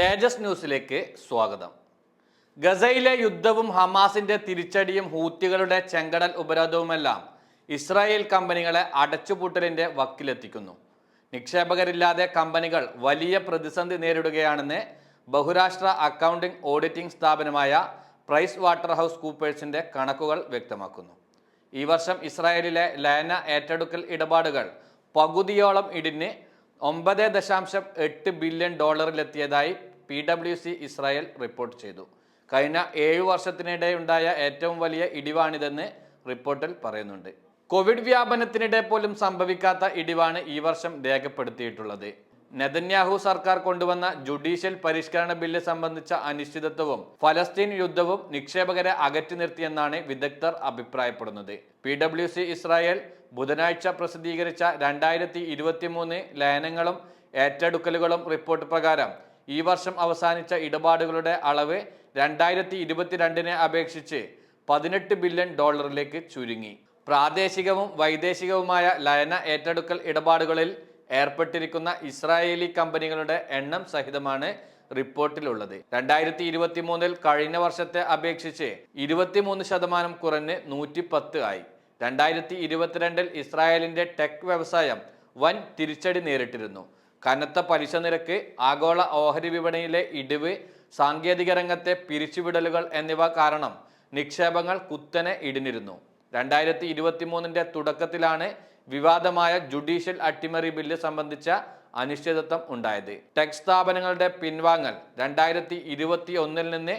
തേജസ് ന്യൂസിലേക്ക് സ്വാഗതം. ഗസയിലെ യുദ്ധവും ഹമാസിന്റെ തിരിച്ചടിയും ഹൂത്തികളുടെ ചെങ്കടൽ ഉപരോധവുമെല്ലാം ഇസ്രായേൽ കമ്പനികളെ അടച്ചുപൂട്ടലിന്റെ വക്കിലെത്തിക്കുന്നു. നിക്ഷേപകരില്ലാതെ കമ്പനികൾ വലിയ പ്രതിസന്ധി നേരിടുകയാണെന്ന് ബഹുരാഷ്ട്ര അക്കൗണ്ടിംഗ് ഓഡിറ്റിംഗ് സ്ഥാപനമായ പ്രൈസ് വാട്ടർ ഹൗസ് കൂപ്പേഴ്സിന്റെ കണക്കുകൾ വ്യക്തമാക്കുന്നു. ഈ വർഷം ഇസ്രായേലിലെ ലയന ഏറ്റെടുക്കൽ ഇടപാടുകൾ പകുതിയോളം ഇടിഞ്ഞ് ഒമ്പത് ദശാംശം എട്ട് billion ഡോളറിലെത്തിയതായി P W C Israel report ചെയ്തു. കഴിഞ്ഞ ഏഴു വർഷത്തിനിടെ ഉണ്ടായ ഏറ്റവും വലിയ ഇടിവാണിതെന്ന് റിപ്പോർട്ടിൽ പറയുന്നുണ്ട്. കോവിഡ് വ്യാപനത്തിനിടെ പോലും സംഭവിക്കാത്ത ഇടിവാണ് ഈ വർഷം രേഖപ്പെടുത്തിയിട്ടുള്ളത്. നെതന്യാഹു സർക്കാർ കൊണ്ടുവന്ന ജുഡീഷ്യൽ പരിഷ്കരണ ബില്ല് സംബന്ധിച്ച അനിശ്ചിതത്വവും ഫലസ്തീൻ യുദ്ധവും നിക്ഷേപകരെ അകറ്റി നിർത്തിയെന്നാണ് വിദഗ്ധർ അഭിപ്രായപ്പെടുന്നത്. പി ഡബ്ല്യു സി ഇസ്രായേൽ ബുധനാഴ്ച പ്രസിദ്ധീകരിച്ച രണ്ടായിരത്തി ഇരുപത്തിമൂന്ന് ലയനങ്ങളും ഏറ്റെടുക്കലുകളും റിപ്പോർട്ട് പ്രകാരം ഈ വർഷം അവസാനിച്ച ഇടപാടുകളുടെ അളവ് രണ്ടായിരത്തി ഇരുപത്തിരണ്ടിനെ അപേക്ഷിച്ച് പതിനെട്ട് ബില്യൺ ഡോളറിലേക്ക് ചുരുങ്ങി. പ്രാദേശികവും വൈദേശികവുമായ ലയന ഏറ്റെടുക്കൽ ഇടപാടുകളിൽ ഏർപ്പെട്ടിരിക്കുന്ന ഇസ്രായേലി കമ്പനികളുടെ എണ്ണം സഹിതമാണ് റിപ്പോർട്ടിലുള്ളത്. രണ്ടായിരത്തി ഇരുപത്തി മൂന്നിൽ കഴിഞ്ഞ വർഷത്തെ അപേക്ഷിച്ച് ഇരുപത്തിമൂന്ന് ശതമാനം കുറഞ്ഞ് നൂറ്റി പത്ത് ആയി. രണ്ടായിരത്തി ഇരുപത്തിരണ്ടിൽ ഇസ്രായേലിന്റെ ടെക് വ്യവസായം വൻ തിരിച്ചടി നേരിട്ടിരുന്നു. കനത്ത പലിശ നിരക്ക് ആഗോള ഓഹരി വിപണിയിലെ ഇടിവ് സാങ്കേതിക രംഗത്തെ പിരിച്ചുവിടലുകൾ എന്നിവ കാരണം നിക്ഷേപങ്ങൾ കുത്തനെ ഇടിഞ്ഞിരുന്നു. രണ്ടായിരത്തി ഇരുപത്തി മൂന്നിന്റെ തുടക്കത്തിലാണ് വിവാദമായ ജുഡീഷ്യൽ അട്ടിമറി ബില്ല് സംബന്ധിച്ച അനിശ്ചിതത്വം ഉണ്ടായത്. ടെക് സ്ഥാപനങ്ങളുടെ പിൻവാങ്ങൽ രണ്ടായിരത്തി ഇരുപത്തി ഒന്നിൽ നിന്ന്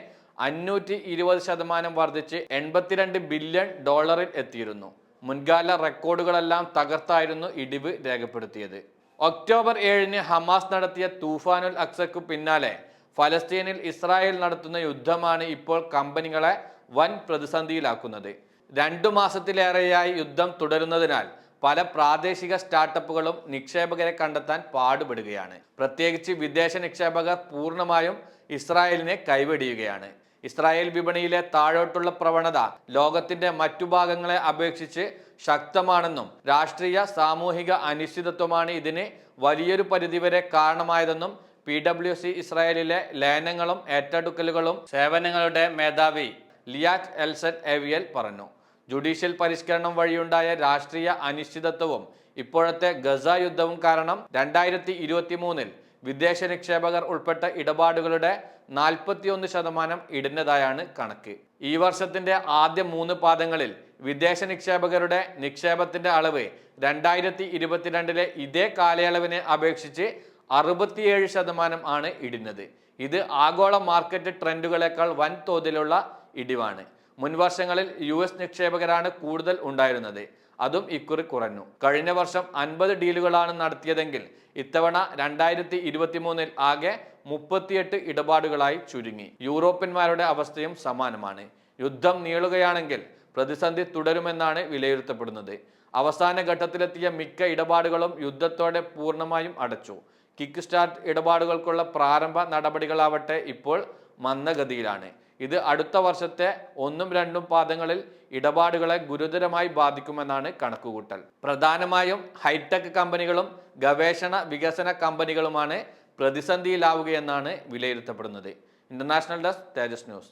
അഞ്ഞൂറ്റി ഇരുപത് ശതമാനം വർദ്ധിച്ച് എൺപത്തിരണ്ട് ബില്യൺ ഡോളറിൽ എത്തിയിരുന്നു. മുൻകാല റെക്കോർഡുകളെല്ലാം തകർത്തായിരുന്നു ഇടിവ് രേഖപ്പെടുത്തിയത്. ഒക്ടോബർ ഏഴിന് ഹമാസ് നടത്തിയ തൂഫാനുൽ അക്സക്കു പിന്നാലെ ഫലസ്തീനിൽ ഇസ്രായേൽ നടത്തുന്ന യുദ്ധമാണ് ഇപ്പോൾ കമ്പനികളെ വൻ പ്രതിസന്ധിയിലാക്കുന്നത്. രണ്ടു മാസത്തിലേറെയായി യുദ്ധം തുടരുന്നതിനാൽ പല പ്രാദേശിക സ്റ്റാർട്ടപ്പുകളും നിക്ഷേപകരെ കണ്ടെത്താൻ പാടുപെടുകയാണ്. പ്രത്യേകിച്ച് വിദേശ നിക്ഷേപകർ പൂർണമായും ഇസ്രായേലിനെ കൈവെടിയുകയാണ്. ഇസ്രായേൽ വിപണിയിലെ താഴോട്ടുള്ള പ്രവണത ലോകത്തിന്റെ മറ്റു ഭാഗങ്ങളെ അപേക്ഷിച്ച് ശക്തമാണെന്നും രാഷ്ട്രീയ സാമൂഹിക അനിശ്ചിതത്വമാണ് ഇതിന് വലിയൊരു പരിധിവരെ കാരണമായതെന്നും പി ഡബ്ല്യു സി ഇസ്രായേലിലെ ലയനങ്ങളും ഏറ്റെടുക്കലുകളും സേവനങ്ങളുടെ മേധാവി ലിയാറ്റ് എൽസൻ എവിയൽ പറഞ്ഞു. ജുഡീഷ്യൽ പരിഷ്കരണം വഴിയുണ്ടായ രാഷ്ട്രീയ അനിശ്ചിതത്വവും ഇപ്പോഴത്തെ ഗസ യുദ്ധവും കാരണം രണ്ടായിരത്തി ഇരുപത്തി മൂന്നിൽ വിദേശ നിക്ഷേപകർ ഉൾപ്പെട്ട ഇടപാടുകളുടെ നാൽപ്പത്തിയൊന്ന് ശതമാനം ഇടിഞ്ഞതായാണ് കണക്ക്. ഈ വർഷത്തിന്റെ ആദ്യ മൂന്ന് പാദങ്ങളിൽ വിദേശ നിക്ഷേപകരുടെ നിക്ഷേപത്തിന്റെ അളവ് രണ്ടായിരത്തി ഇരുപത്തിരണ്ടിലെ ഇതേ കാലയളവിനെ അപേക്ഷിച്ച് അറുപത്തിയേഴ് ശതമാനം ആണ് ഇടുന്നത്. ഇത് ആഗോള മാർക്കറ്റ് ട്രെൻഡുകളെക്കാൾ വൻതോതിലുള്ള ഇടിവാണ്. മുൻവർഷങ്ങളിൽ യു എസ് നിക്ഷേപകരാണ് കൂടുതൽ ഉണ്ടായിരുന്നത്. അതും ഇക്കുറി കുറഞ്ഞു. കഴിഞ്ഞ വർഷം അൻപത് ഡീലുകളാണ് നടത്തിയതെങ്കിൽ ഇത്തവണ രണ്ടായിരത്തി ഇരുപത്തി മൂന്നിൽ ആകെ മുപ്പത്തിയെട്ട് ഇടപാടുകളായി ചുരുങ്ങി. യൂറോപ്യന്മാരുടെ അവസ്ഥയും സമാനമാണ്. യുദ്ധം നീളുകയാണെങ്കിൽ പ്രതിസന്ധി തുടരുമെന്നാണ് വിലയിരുത്തപ്പെടുന്നത്. അവസാന ഘട്ടത്തിലെത്തിയ മിക്ക ഇടപാടുകളും യുദ്ധത്തോടെ പൂർണമായും അടച്ചു. കിക്ക് സ്റ്റാർട്ട് ഇടപാടുകൾക്കുള്ള പ്രാരംഭ നടപടികളാവട്ടെ ഇപ്പോൾ മന്ദഗതിയിലാണ്. ഇത് അടുത്ത വർഷത്തെ ഒന്നും രണ്ടും പാദങ്ങളിൽ ഇടപാടുകളെ ഗുരുതരമായി ബാധിക്കുമെന്നാണ് കണക്കുകൂട്ടൽ. പ്രധാനമായും ഹൈടെക് കമ്പനികളും ഗവേഷണ വികസന കമ്പനികളുമാണ് പ്രതിസന്ധിയിലാവുകയെന്നാണ് വിലയിരുത്തപ്പെടുന്നത്. International desk Tejas news.